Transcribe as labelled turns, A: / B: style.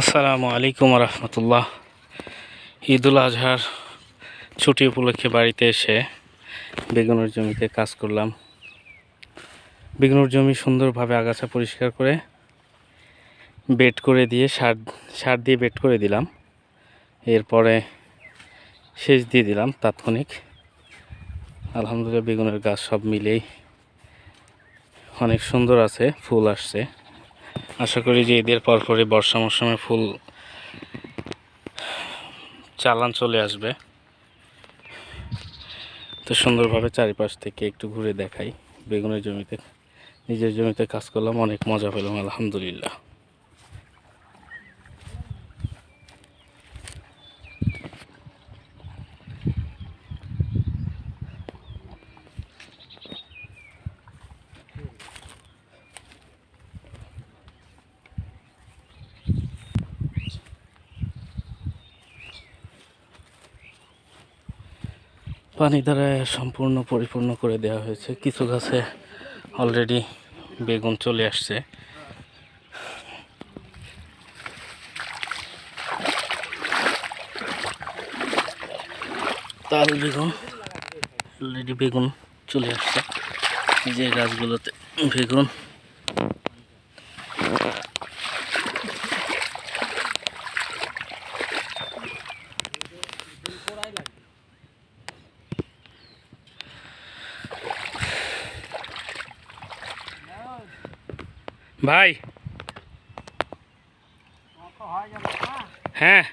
A: আসসালামু আলাইকুম রহমতুল্লাহ ঈদুল আজহার ছুটি উপলক্ষে বাড়িতে এসে বেগুনের জমিতে কাজ করলাম। বেগুনের জমি সুন্দরভাবে আগাছা পরিষ্কার করে বেড করে দিয়ে সার সার দিয়ে বেড করে দিলাম। এরপরে সেচ দিয়ে দিলাম তাৎক্ষণিক। আলহামদুলিল্লাহ বেগুনের গাছ সব মিলেই অনেক সুন্দর আছে, ফুল আসছে। আশা করি যে ঈদের পরপরই বর্ষা মৌসুমে ফুল চালান চলে আসবে। তো সুন্দরভাবে চারিপাশ থেকে একটু ঘুরে দেখাই। বেগুনের জমিতে, নিজের জমিতে কাজ করলাম, অনেক মজা পেলাম, আলহামদুলিল্লাহ। পানি দ্বারা সম্পূর্ণ পরিপূর্ণ করে দেওয়া হয়েছে। কিছু গাছে অলরেডি বেগুন চলে আসছে। তাল বেগুন অলরেডি বেগুন চলে আসছে। যে গাছগুলোতে বেগুন ভাই। হ্যাঁ।